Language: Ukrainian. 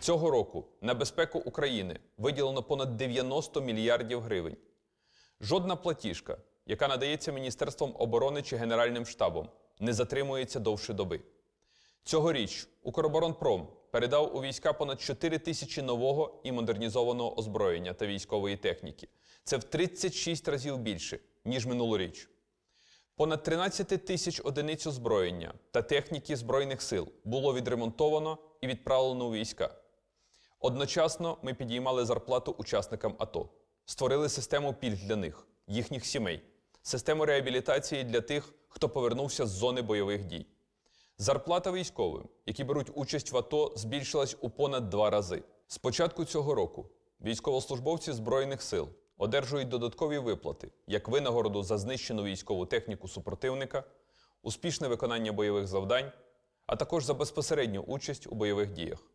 Цього року на безпеку України виділено понад 90 мільярдів гривень. Жодна платіжка, яка надається Міністерством оборони чи Генеральним штабом, не затримується довше доби. Цьогоріч Укроборонпром передав у війська понад 4 тисячі нового і модернізованого озброєння та військової техніки. Це в 36 разів більше, ніж минулоріч. Понад 13 тисяч одиниць озброєння та техніки Збройних сил було відремонтовано і відправлено у війська. Одночасно ми підіймали зарплату учасникам АТО, створили систему пільг для них, їхніх сімей, систему реабілітації для тих, хто повернувся з зони бойових дій. Зарплата військовим, які беруть участь в АТО, збільшилась у понад два рази. З початку цього року військовослужбовці Збройних сил одержують додаткові виплати як винагороду за знищену військову техніку супротивника, успішне виконання бойових завдань, а також за безпосередню участь у бойових діях.